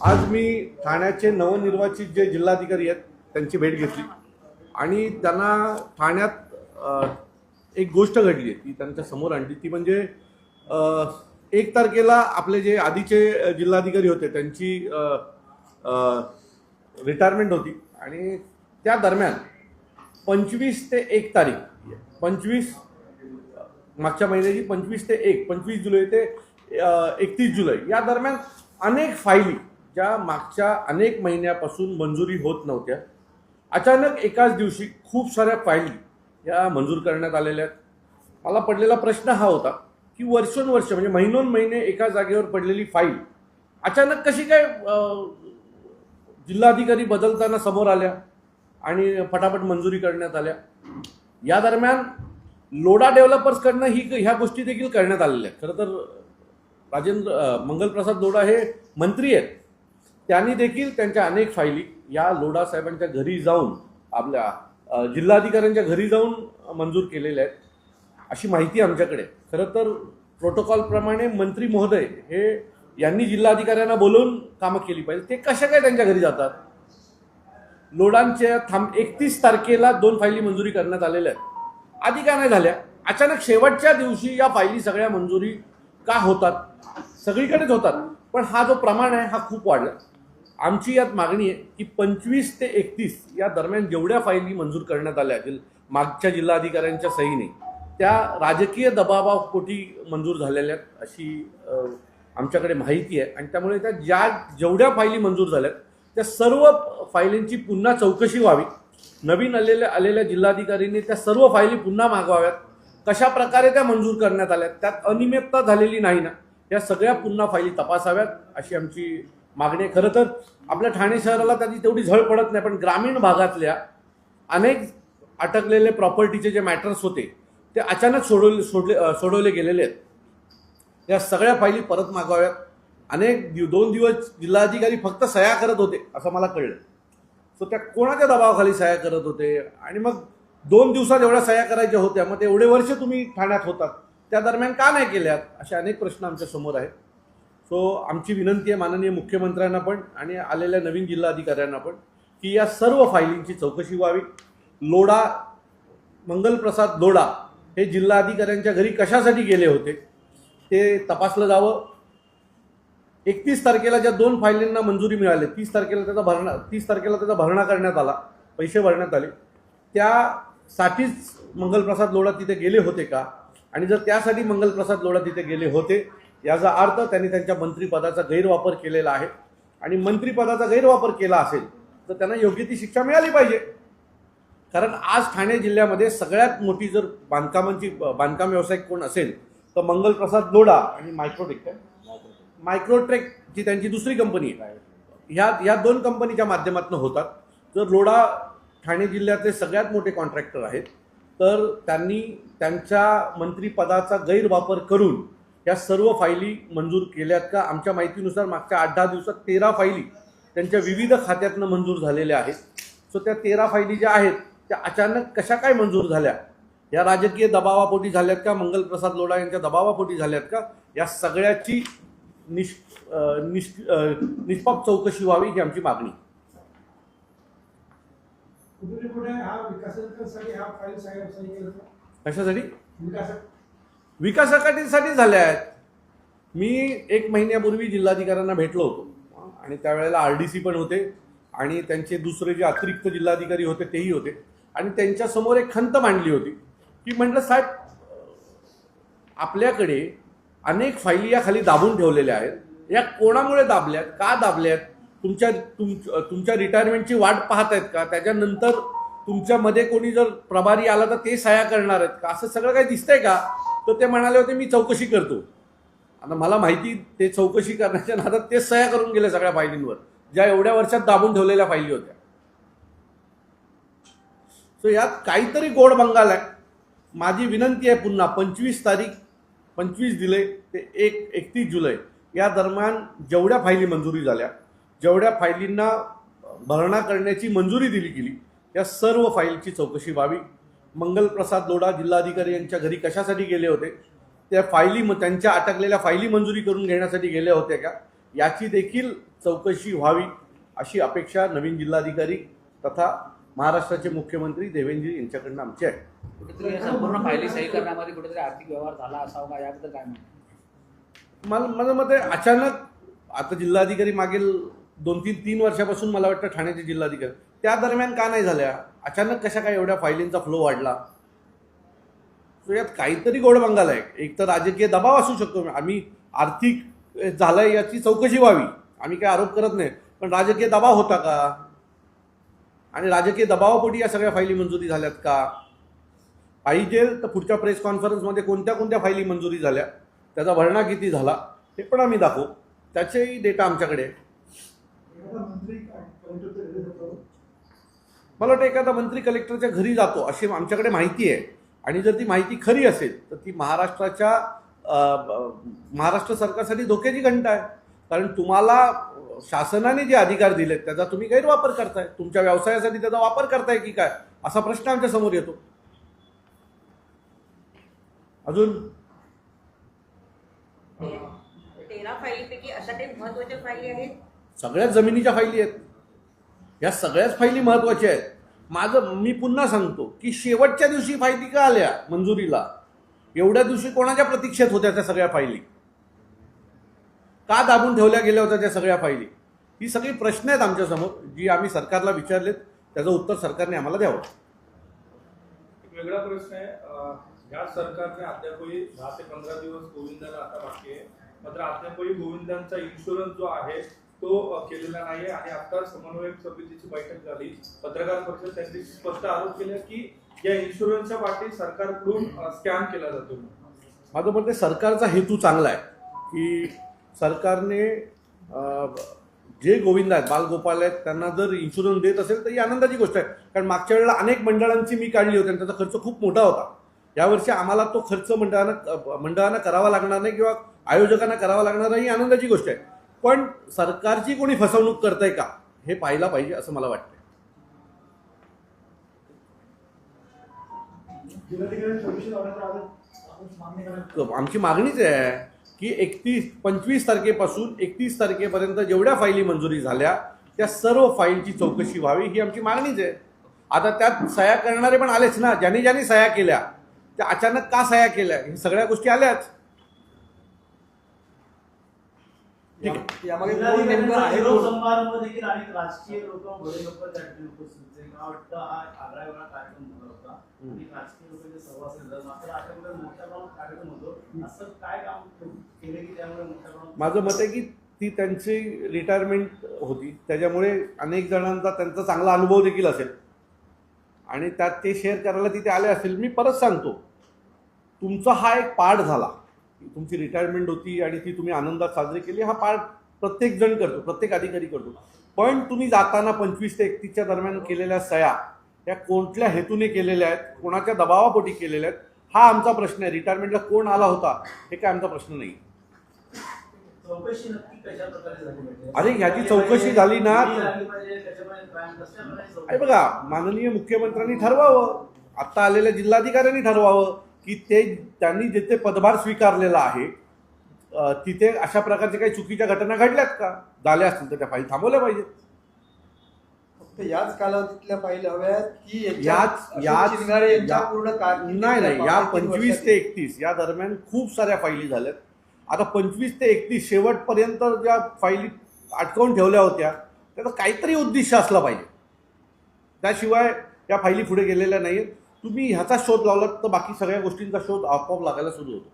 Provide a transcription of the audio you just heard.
आज मी ठाण्याचे नवनिर्वाचित जे जिल्हाधिकारी आहेत त्यांची भेट घेतली. आणि त्यांना ठाण्यात एक गोष्ट घडली आहे ती त्यांच्यासमोर आणली. ती म्हणजे एक तारखेला आपले जे आधीचे जिल्हाधिकारी होते त्यांची रिटायरमेंट होती. आणि त्या दरम्यान पंचवीस ते एक तारीख पंचवीस मागच्या महिन्याची पंचवीस ते एक पंचवीस जुलै ते एकतीस जुलै या दरम्यान अनेक फायली ज्या मागच्या अनेक महिन्यापासून मंजुरी होत नव्हत्या अचानक एकाच दिवशी खूप साऱ्या फायली या मंजूर करण्यात आलेल्या आहेत. मला पडलेला प्रश्न हा होता की वर्षोनवर्ष म्हणजे महिनोन महिने एका जागेवर पडलेली फाईल अचानक कशी काय जिल्हाधिकारी बदलताना समोर आल्या आणि फटाफट मंजुरी करण्यात आल्या? या दरम्यान लोढा डेव्हलपर्सकडनं ही ह्या गोष्टी देखील करण्यात आलेल्या आहेत. खरं तर राजेंद्र मंगलप्रसाद लोढा हे मंत्री आहेत. त्यांनी देखील त्यांच्या अनेक फायली या लोढा साहेबांच्या घरी जाऊन आपल्या जिल्हाधिकाऱ्यांच्या घरी जाऊन मंजूर केलेल्या आहेत. अशी माहिती आमच्याकडे खरं तर प्रोटोकॉलप्रमाणे मंत्री महोदय हे यांनी जिल्हाधिकाऱ्यांना बोलवून कामं केली पाहिजे. ते कशा काय त्यांच्या घरी जातात? लोडांच्या थांब एकतीस तारखेला दोन फायली मंजुरी करण्यात आलेल्या आहेत. आधी का नाही झाल्या? अचानक शेवटच्या दिवशी या फायली सगळ्या मंजुरी का होतात? सगळीकडेच होतात. पण हा जो प्रमाण आहे हा खूप वाढला. आमची यात मागणी आहे की पंचवीस ते एकतीस या दरम्यान जेवढ्या फायली मंजूर करण्यात आल्या जिल मागच्या जिल्हाधिकाऱ्यांच्या सहीने त्या राजकीय दबावापोटी मंजूर झालेल्या आहेत अशी आमच्याकडे माहिती आहे. आणि त्यामुळे त्या ज्या जेवढ्या फायली मंजूर झाल्यात त्या सर्व फायलींची पुन्हा चौकशी व्हावी. नवीन आलेल्या आलेल्या जिल्हाधिकाऱ्यांनी त्या सर्व फायली पुन्हा मागवाव्यात. कशा प्रकारे त्या मंजूर करण्यात आल्या त्यात अनियमितता झालेली नाही ना या सगळ्या पुन्हा फायली तपासाव्यात अशी आमची मागणी खरं तर आपल्या ठाणे शहराला त्याची तेवढी झळ पडत नाही पण ग्रामीण भागातल्या अनेक अटकलेले प्रॉपर्टीचे जे मॅटर्स होते ते अचानक सोडवले सोडले सोडवले गेलेले आहेत. या सगळ्या फायली परत मागवाव्यात अनेक दिव दोन दिवस जिल्हाधिकारी फक्त सह्या करत होते असं मला कळलं. सो त्या कोणाच्या दबावाखाली सह्या करत होते? आणि मग दोन दिवसात एवढ्या सह्या करायच्या होत्या मग ते एवढे वर्ष तुम्ही ठाण्यात होतात त्या दरम्यान का नाही केल्यात? असे अनेक प्रश्न आमच्यासमोर आहेत. सो आमची विनंती आहे माननीय मुख्यमंत्र्यांना पण आणि आलेल्या नवीन जिल्हाधिकाऱ्यांना पण की या सर्व फायलींची चौकशी व्हावी. लोढा मंगलप्रसाद लोढा हे जिल्हाधिकाऱ्यांच्या घरी कशासाठी गेले होते ते तपासलं जावं. एकतीस तारखेला ज्या दोन फायलींना मंजुरी मिळाली तीस तारखेला त्याचा भरणा तीस तारखेला त्याचा भरणा करण्यात आला पैसे भरण्यात आले. त्यासाठीच मंगलप्रसाद लोढा तिथे गेले होते का? आणि जर त्यासाठी मंगलप्रसाद लोढा तिथे गेले होते याचा अर्थ त्यांनी त्यांच्या मंत्रिपदाचा गैरवापर केलेला आहे. आणि मंत्रिपदाचा गैरवापर केला असेल तर त्यांना योग्य ती शिक्षा मिळाली पाहिजे. कारण आज ठाणे जिल्ह्यामध्ये सगळ्यात मोठी जर बांधकामांची बांधकाम व्यावसायिक कोण असेल तर मंगलप्रसाद लोढा आणि मायक्रोटेक. मायक्रोट्रेक जी त्यांची दुसरी कंपनी आहे. ह्या ह्या दोन कंपनीच्या माध्यमातून होतात. जर लोढा ठाणे जिल्ह्यातले सगळ्यात मोठे कॉन्ट्रॅक्टर आहेत तर त्यांनी त्यांच्या मंत्रिपदाचा गैरवापर करून या सर्व फायली मंजूर केल्यात का? आमच्या माहितीनुसार मागच्या आठ दहा दिवसात तेरा फायली त्यांच्या विविध खात्यातनं मंजूर झालेल्या आहेत. सो त्या तेरा फायली ज्या आहेत त्या अचानक कशा काय मंजूर झाल्या? या राजकीय दबावापोटी झाल्यात का? मंगलप्रसाद लोढा यांच्या दबावापोटी झाल्यात का? या सगळ्याची निष् निष् निष्पाप चौकशी व्हावी ही आमची मागणी? कशासाठी? विकास विकासासाठी झाल्या आहेत. मी एक महिन्यापूर्वी जिल्हाधिकाऱ्यांना भेटलो होतो. आणि त्यावेळेला आर डी सी पण होते. आणि त्यांचे दुसरे जे अतिरिक्त जिल्हाधिकारी होते तेही होते. आणि त्यांच्यासमोर एक खंत मांडली होती. की म्हटलं साहेब आपल्याकडे अनेक फायली या खाली दाबून ठेवलेल्या आहेत. या कोणामुळे दाबल्यात? का दाबल्यात? तुमच्या तुम तुमच्या रिटायरमेंटची वाट पाहत आहेत का? त्याच्यानंतर तुमच्यामध्ये कोणी जर प्रभारी आला तर ते सह्या करणार आहेत का? असं सगळं काही दिसतंय का? तर ते म्हणाले होते मी चौकशी करतो. आता मला माहिती ते चौकशी करण्याच्या नादात ते सह्या करून गेले सगळ्या फायलींवर ज्या एवढ्या वर्षात दाबून ठेवलेल्या फायली होत्या. सो यात काहीतरी गोड बंगाल आहे. माझी विनंती आहे पुन्हा पंचवीस तारीख पंचवीस जुलै ते एक एकतीस जुलै या दरम्यान जेवढ्या फायली मंजुरी झाल्या जेवढ्या फायलींना भरणा करण्याची मंजुरी दिली गेली या सर्व फाईलची चौकशी व्हावी. मंगलप्रसाद लोढा जिल्हाधिकारी यांच्या घरी कशासाठी गेले होते? त्या फायली म- त्यांच्या अटकलेल्या फायली मंजुरी करून घेण्यासाठी गेले होते का? याची देखील चौकशी व्हावी अशी अपेक्षा नवीन जिल्हाधिकारी तथा महाराष्ट्राचे मुख्यमंत्री देवेंद्रजी यांच्याकडनं आमची आहे. कुठेतरी या संपूर्ण फायली सही करण्यामध्ये कुठेतरी आर्थिक व्यवहार झाला असावा का? याबद्दल काय म्हणतो मला माझं मत आहे अचानक आता जिल्हाधिकारी मागील दोन तीन तीन वर्षापासून मला वाटतं ठाण्याचे जिल्हाधिकारी. त्या दरम्यान का नाही झाल्या? अचानक कशा काय एवढ्या फायलींचा फ्लो वाढला? सो यात काहीतरी गोडबंगाल आहे. एक तर राजकीय दबाव असू शकतो. आम्ही आर्थिक झालं झालंय याची चौकशी व्हावी. आम्ही काही आरोप करत नाही. पण राजकीय दबाव होता का? आणि राजकीय दबावापोटी या सगळ्या फायली मंजुरी झाल्यात का? पाहिजे तर पुढच्या प्रेस कॉन्फरन्समध्ये कोणत्या कोणत्या फायली मंजुरी झाल्या? त्याचा भरणा किती झाला? हे पण आम्ही दाखवू. त्याचेही डेटा आमच्याकडे आहे. एखादा मंत्री कलेक्टरच्या घरी जातो मला वाटतं एखादा मंत्री कलेक्टरच्या घरी जातो अशी आमच्याकडे माहिती आहे. आणि जर ती माहिती खरी असेल तर ती महाराष्ट्राच्या महाराष्ट्र सरकारसाठी धोक्याची घंटा आहे. कारण तुम्हाला शासनाने जे अधिकार दिलेत त्याचा तुम्ही गैरवापर करताय. तुमच्या व्यवसायासाठी त्याचा वापर करताय की काय? असा प्रश्न आमच्यासमोर येतो. अजून? तेरा फाईलीपैकी अशा काही महत्त्वाच्या फाईली आहेत? सगळ्याच जमिनीच्या फायली आहेत. या सगळ्याच फायली महत्त्वाच्या आहेत. माझं मी पुन्हा सांगतो की शेवटच्या दिवशी फायली का आल्या मंजुरीला? एवढ्या दिवशी कोणाच्या प्रतीक्षेत होत्या त्या सगळ्या फायली? का दाबून ठेवल्या गेल्या होत्या त्या सगळ्या फायली? ही सगळी प्रश्न आहेत आमच्यासमोर जी आम्ही सरकारला विचारलेत. त्याचं उत्तर सरकारने आम्हाला द्यावं. एक वेगळा प्रश्न आहे. या सरकारने अद्यापही दहा ते पंधरा दिवस गोविंदाला आता बाकी आहे. मात्र अद्यापही गोविंदांचा इन्शुरन्स जो आहे तो केलेला नाहीये आणि आता समन्वयक समितीची बैठक झाली. पत्रकार परिषद त्यांनी स्पष्ट आरोप केला की या इन्शुरन्सच्या वाटी सरकारकडून स्कॅम केला जातो. माझं म्हणते सरकारचा हेतू चांगला आहे की सरकारने जे गोविंद आहेत बालगोपाल आहेत त्यांना जर इन्शुरन्स देत असेल तर ही आनंदाची गोष्ट आहे. कारण मागच्या वेळेला अनेक मंडळांची मी काढली होती आणि त्याचा खर्च खूप मोठा होता. यावर्षी आम्हाला तो खर्च मंडळानं मंडळांना करावा लागणार नाही किंवा आयोजकांना करावा लागणार नाही ही आनंदाची गोष्ट आहे. पण सरकारची कोणी फसवणूक करतंय का? हे पाहायला पाहिजे असं मला वाटतं आमची मागणीच आहे की एकतीस पंचवीस तारखेपासून एकतीस तारखेपर्यंत जेवढ्या फायली मंजुरी झाल्या त्या सर्व फाईलची चौकशी व्हावी ही आमची मागणीच आहे. आता त्यात सह्या करणारे पण आलेच ना. ज्यांनी ज्यांनी सह्या केल्या त्या अचानक का सह्या केल्या? हे सगळ्या गोष्टी आल्याच. ठीक आहे. यामागे कोण नेमकं आहे विरोध कोण? समारंभ देखील अनेक राजकीय लोक भले लोक त्या ठिकाणी उपस्थित होते मला वाटतं हा आगळा वेगळा कार्यक्रम झाला होता. आणि राजकीय लोकांचे सहवास झाला मात्र अशाप्रकारे मोठ्या प्रमाणात कार्यक्रम होतो. असं काय काम केले की त्यामुळे मोठ्या प्रमाणात माझं मत आहे की ती त्यांची रिटायरमेंट होती. त्याच्यामुळे अनेक जणांचा त्यांचा चांगला अनुभव देखील असेल. आणि त्यात ते शेअर करायला तिथे आले असेल मी परत सांगतो. तुमचा हा एक पार्ट झाला. तुमची रिटायरमेंट होती आणि ती तुम्ही आनंदात साजरी केली हा पार्ट प्रत्येक जण करतो प्रत्येक अधिकारी करतो. पण तुम्ही जाताना पंचवीस ते एकतीसच्या दरम्यान केलेल्या सया त्या कोणत्या हेतूने केलेल्या आहेत कोणाच्या दबावापोटी केलेल्या आहेत हा आमचा प्रश्न आहे. रिटायरमेंटला कोण आला होता हे काय आमचा प्रश्न नाही. अरे, ह्याची चौकशी झाली ना- अरे बघा माननीय मुख्यमंत्र्यांनी ठरवावं. आत्ता आलेल्या जिल्हाधिकाऱ्यांनी ठरवावं. की ते त्यांनी जिथे पदभार स्वीकारलेला आहे तिथे अशा प्रकारच्या काही चुकीच्या घटना घडल्यात का? झाल्या असतील तर त्या फाईल थांबवल्या पाहिजेत. फक्त याच कालावधीतल्या फाईल हव्यात की याच नाही नाही या पंचवीस ते एकतीस या दरम्यान खूप साऱ्या फायली झाल्यात. आता पंचवीस ते एकतीस शेवटपर्यंत ज्या फायली अटकवून ठेवल्या होत्या त्याचं काहीतरी उद्दिष्ट असलं पाहिजे. त्याशिवाय या फायली पुढे गेलेल्या नाहीत तुम्ही ह्याचा शोध लावलात तर बाकी सगळ्या गोष्टींचा शोध आपोआप लागायला सुरू होतो.